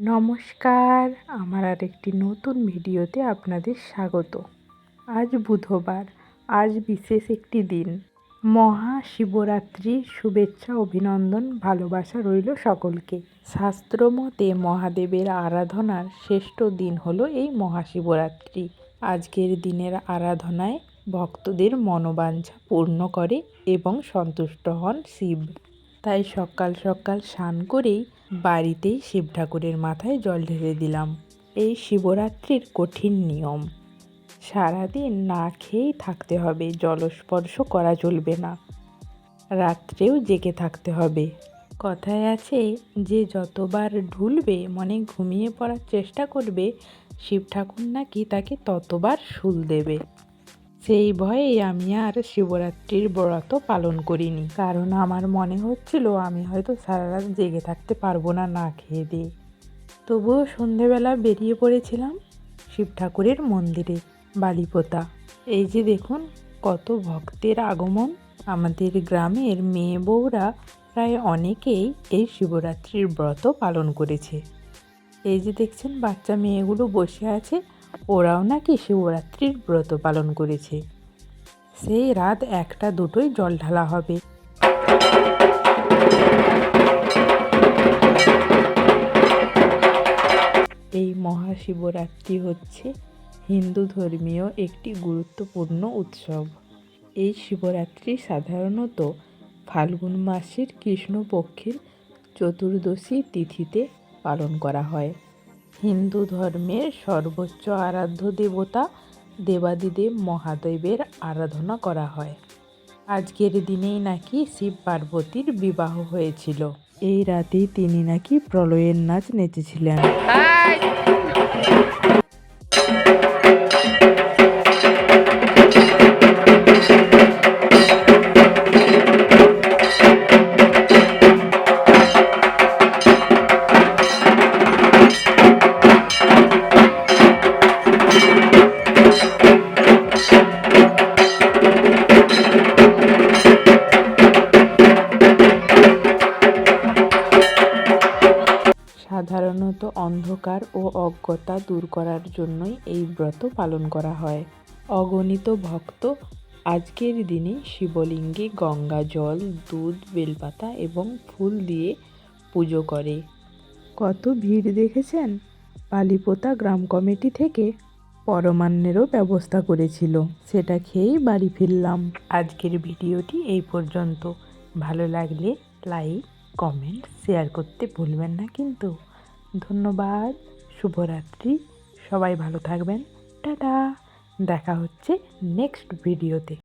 নমস্কার, আমার আর একটি নতুন ভিডিওতে আপনাদের স্বাগত। আজ বুধবার, আজ বিশেষ একটি দিন। মহাশিবরাত্রির শুভেচ্ছা, অভিনন্দন, ভালোবাসা রইল সকলকে। শাস্ত্রমতে মহাদেবের আরাধনার শ্রেষ্ঠ দিন হলো এই মহাশিবরাত্রি। আজকের দিনের আরাধনায় ভক্তদের মনোবাঞ্ছা পূর্ণ করে এবং সন্তুষ্ট হন শিব। তাই সকাল সকাল স্নান করেই বাড়িতেই শিব ঠাকুরের মাথায় জল ঢেলে দিলাম। এই শিবরাত্রির কঠিন নিয়ম। সারাদিন না খেয়েই থাকতে হবে, জলস্পর্শ করা চলবে না। রাত্রেও জেগে থাকতে হবে। কথায় আছে, যে যতবার ঢুলবে, মনে ঘুমিয়ে পড়ার চেষ্টা করবে, শিব ঠাকুর নাকি তাকে ততবার শুল দেবে। সেই ভয়েই আমি আর শিবরাত্রির ব্রত পালন করিনি। কারণ আমার মনে হচ্ছিল আমি হয়তো সারা রাত জেগে থাকতে পারব না না খেয়ে দিয়ে। তবুও সন্ধেবেলা বেরিয়ে পড়েছিলাম শিব ঠাকুরের মন্দিরে, বালিপোতা। এই যে দেখুন, কত ভক্তের আগমন। আমাদের গ্রামের মেয়ে বউরা প্রায় অনেকেই এই শিবরাত্রির ব্রত পালন করেছে। এই যে দেখছেন, বাচ্চা মেয়েগুলো বসে আছে। ওরাও নাকি শিবরাত্রির ব্রত পালন করেছে। সেই রাত একটা দুটোই জল ঢালা হবে। এই মহাশিবরাত্রি হচ্ছে হিন্দু ধর্মীয় একটি গুরুত্বপূর্ণ উৎসব। এই শিবরাত্রি সাধারণত ফাল্গুন মাসের কৃষ্ণপক্ষের চতুর্দশী তিথিতে পালন করা হয়। হিন্দু ধর্মের সর্বোচ্চ আরাধ্য দেবতা দেবাদিদেব মহাদেবের আরাধনা করা হয়। আজকের দিনেই নাকি শিব পার্বতীর বিবাহ হয়েছিল। এই রাতেই তিনি নাকি প্রলয়ের নাচ নেচেছিলেন। সাধারণত অন্ধকার ও অজ্ঞতা দূর করার জন্যই এই ব্রত পালন করা হয়। অগণিত ভক্ত আজকের দিনে শিবলিঙ্গে গঙ্গা জল, দুধ, বেলপাতা এবং ফুল দিয়ে পুজো করে। কত ভিড় দেখেছেন? পালিপোতা গ্রাম কমিটি থেকে পরমান্নেরও ব্যবস্থা করেছিল। সেটা খেয়েই বাড়ি ফিরলাম। আজকের ভিডিওটি এই পর্যন্ত। ভালো লাগলে লাইক, কমেন্ট, শেয়ার করতে ভুলবেন না কিন্তু। ধন্যবাদ শুভরাত্রি সবাই ভালো থাকবেন টাটা দেখা হচ্ছে নেক্সট ভিডিওতে